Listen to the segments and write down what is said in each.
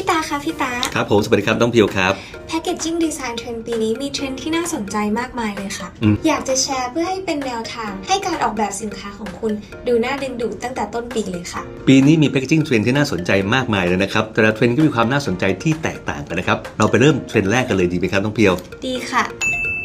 พี่ตาคะพี่ตา ครับผม สวัสดีครับน้องเพียวครับ แพ c เกจจิ้งดีไซน์เทรนด์ปีนี้มีเทรนด์ที่น่าสนใจมากมายเลยค่ะอืมอยากจะแชร์เพื่อให้เป็นแนวทาง ให้การออกแบบสินค้าของคุณ ดูน่าดึงดูดตั้งแต่ต้นปีเลยค่ะ ปีนี้มีแพ c เกจิ้งเทรนที่น่าสนใจมากมายเลยนะครับ แต่ละเทรนก็มีความน่าสนใจที่แตกต่างกันนะครับ เราไปเริ่มเทรนแรกกันเลยดีไหมครับน้องเพียว ดีค่ะ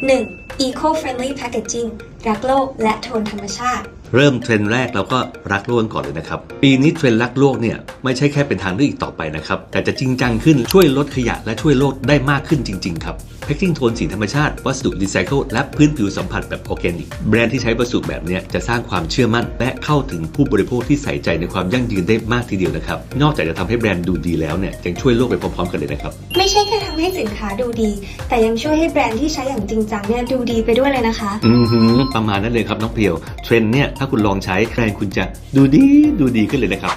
1. Eco-friendly packaging รักโลกและโทนธรรมชาติ เริ่มเทรนด์แรกเราก็รักโลกกันก่อนเลยนะครับ ปีนี้เทรนด์รักโลกเนี่ยไม่ใช่แค่เป็นทางเลือกอีกต่อไปนะครับ แต่จะจริงจังขึ้นช่วยลดขยะและช่วยโลกได้มากขึ้นจริง ๆ ครับแพคกิ้งโทนสีธรรมชาติ วัสดุรีไซเคิลและพื้นผิวสัมผัสแบบออร์แกนิก แบรนด์ที่ใช้วัสดุแบบเนี้ยจะสร้างความเชื่อมั่น และเข้าถึงผู้บริโภคที่ใส่ใจในความยั่งยืนได้มากทีเดียวนะครับ นอกจากจะทำให้แบรนด์ดูดีแล้วเนี่ยยังช่วยโลกไปพร้อมๆกันเลยนะครับ ไม่ใช่แค่ทำให้สินค้าดูดี แต่ยังช่วยให้แบรนด์ที่ใช้อย่างจริงจังเนี่ยดูดีไปด้วยเลยนะคะ อือหือประมาณนั้นเลยครับน้องเพียว เทรนเนี่ยถ้าคุณลองใช้แบรนด์คุณจะดูดีดูดีขึ้นเลยนะครับ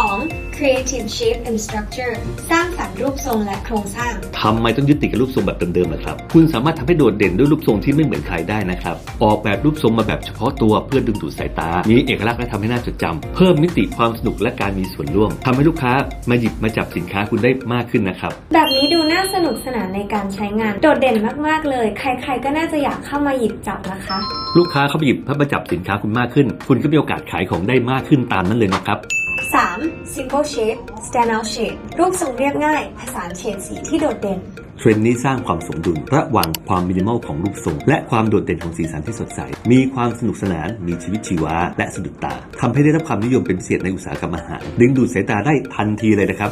2. Creative shape and structure สร้างสรรค์รูปทรงและโครงสร้าง ทำไมต้องยึดติดกับรูปทรงแบบเดิมๆล่ะครับ คุณสามารถทำให้โดดเด่นด้วยรูปทรงที่ไม่เหมือนใครได้นะครับ ออกแบบรูปทรงมาแบบเฉพาะตัวเพื่อดึงดูดสายตา มีเอกลักษณ์และทำให้น่าจดจำเพิ่มมิติความสนุกและการมีส่วนร่วมทำให้ลูกค้ามาหยิบมาจับสินค้าคุณได้มากขึ้นนะครับ แบบนี้ดูน่าสนุกสนานในการใช้งาน โดดเด่นมากๆเลย ใคร ๆ ก็น่าจะอยากเข้ามาหยิบจับนะคะ ลูกค้าเข้าไปหยิบเพื่อมาจับสินค้าคุณมากขึ้น คุณก็มีโอกาสขายของได้มากขึ้นตามนั้นเลยนะครับ 3. Simple shape stand out shade รูปทรงเรียบง่าย ผสานเฉดสีที่โดดเด่น เทรนด์นี้สร้างความสมดุลระหว่างความมินิมอลของรูปทรง และความโดดเด่นของสีสันที่สดใส มีความสนุกสนาน มีชีวิตชีวา และสะดุดตาทำให้ได้รับความนิยมเป็นพิเศษในอุตสาหกรรมอาหาร ดึงดูดสายตาได้ทันทีเลยนะครับ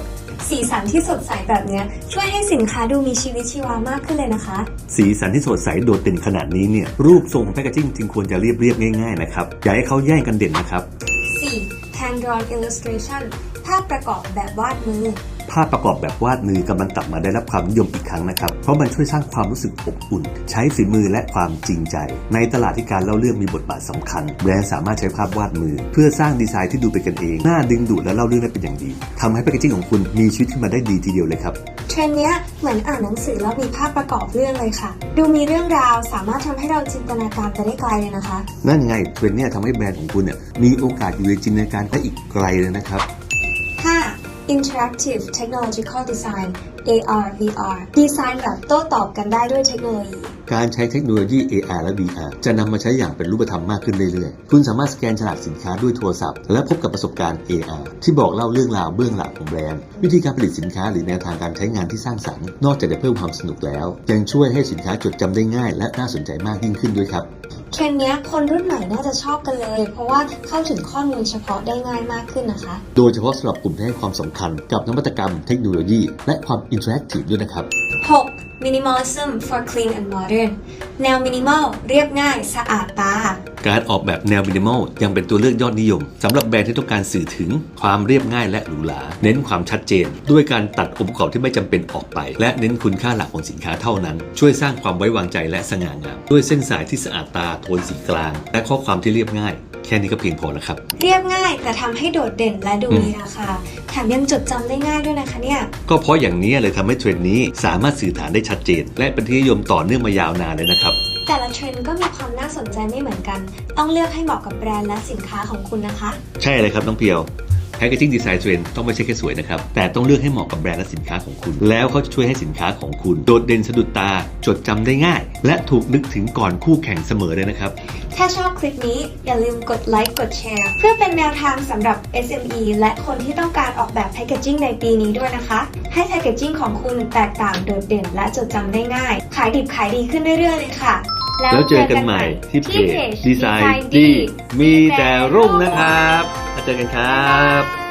สีสันที่สดใสแบบเนี้ยช่วยให้สินค้าดูมีชีวิตชีวามากขึ้นเลยนะคะ สีสันที่สดใสโดดเด่นขนาดนี้เนี่ยรูปทรงของแพคเกจิ้งจึงควรจะเรียบเรียบๆง่ายๆนะครับอย่าให้เขาแย่งกันเด่นนะครับ 4. hand-drawn illustration. ภาพประกอบแบบวาดมือ ภาพประกอบแบบวาดมือกำลังกลับมาได้รับความนิยมอีกครั้งนะครับ เพราะมันช่วยสร้างความรู้สึกอบอุ่น ใช้ฝีมือและความจริงใจ ในตลาดที่การเล่าเรื่องมีบทบาทสำคัญ แบรนด์สามารถใช้ภาพวาดมือ เพื่อสร้างดีไซน์ที่ดูเป็นกันเอง น่าดึงดูดและเล่าเรื่องได้เป็นอย่างดีทำให้แพคเกจิ้งของคุณมีชีวิตขึ้นมาได้ดีทีเดียวเลยครับเทรนด์เนี้ยเหมือนอ่านหนังสือแล้วมีภาพประกอบเรื่องเลยค่ะ ดูมีเรื่องราวสามารถทำให้เราจินตนาการไปได้ไกลเลยนะคะ นั่นไงเทรนด์เนี่ยทำให้แบรนด์ของคุณเนี่ยมีโอกาสอยู่ในจินตนาการได้อีกไกลเลยนะครับ 5. Interactive Technological Design AR VR ดีไซน์แบบโต้ตอบกันได้ด้วยเทคโนโลยีการใช้เทคโนโลยี AR และ VR จะนำมาใช้อย่างเป็นรูปธรรมมากขึ้นเรื่อยๆ คุณสามารถสแกนฉลากสินค้าด้วยโทรศัพท์ และพบกับประสบการณ์ AR ที่บอกเล่าเรื่องราวเบื้องหลังของแบรนด์ วิธีการผลิตสินค้าหรือแนวทางการใช้งานที่สร้างสรรค์ นอกจากจะเพิ่มความสนุกแล้ว ยังช่วยให้สินค้าจดจำได้ง่าย และน่าสนใจมากยิ่งขึ้นด้วยครับเทรนด์เนี้ยคนรุ่นใหม่น่าจะชอบกันเลย เพราะว่าเข้าถึงข้อมูลเฉพาะได้ง่ายมากขึ้นนะคะ โดยเฉพาะสำหรับกลุ่มที่ให้ความสำคัญกับนวัตกรรม เทคโนโลยี และความอินเทอร์แอคทีฟด้วยนะครับ 6. Minimalism for clean and modern แนวมินิมอลเรียบง่ายสะอาดตา การออกแบบแนวมินิมอลยังเป็นตัวเลือกยอดนิยมสำหรับแบรนด์ที่ต้องการสื่อถึงความเรียบง่ายและหรูหราเน้นความชัดเจน ด้วยการตัดองค์ประกอบที่ไม่จำเป็นออกไป และเน้นคุณค่าหลักของสินค้าเท่านั้น ช่วยสร้างความไว้วางใจและสง่างามด้วยเส้นสายที่สะอาดตาโทนสีกลาง และข้อความที่เรียบง่ายแค่นี้ก็เพียงพอแล้วครับ เรียบง่ายแต่ทำให้โดดเด่นและดูอืมมีราคาแถมยังจดจำได้ง่ายด้วยนะคะเนี่ย ก็เพราะอย่างนี้เลยทำให้เทรนด์นี้สามารถสื่อสารได้ชัดเจน และเป็นที่นิยมต่อเนื่องมายาวนานเลยนะครับ แต่ละเทรนด์ก็มีความน่าสนใจไม่เหมือนกัน ต้องเลือกให้เหมาะกับแบรนด์และสินค้าของคุณนะคะ ใช่เลยครับน้องเพียว Packaging Design Trend ต้องไม่ใช่แค่สวยนะครับ แต่ต้องเลือกให้เหมาะกับแบรนด์และสินค้าของคุณ แล้วเขาจะช่วยให้สินค้าของคุณ โดดเด่นสะดุดตา จดจำได้ง่าย และถูกนึกถึงก่อนคู่แข่งเสมอเลยนะครับ ถ้าชอบคลิปนี้อย่าลืมกดไลค์กดแชร์เพื่อเป็นแนวทางสำหรับ SME และคนที่ต้องการออกแบบแพคเกจิ้งในปีนี้ด้วยนะคะ ให้แพคเกจิ้งของคุณแตกต่างโดดเด่น และจดจำได้ง่าย ขายดิบขายดีขึ้นเรื่อยๆเลยค่ะแล้วเจอกันใหม่ที่เพจ Design ดีมีแต่รุ่งนะครับ มาเจอกันครับ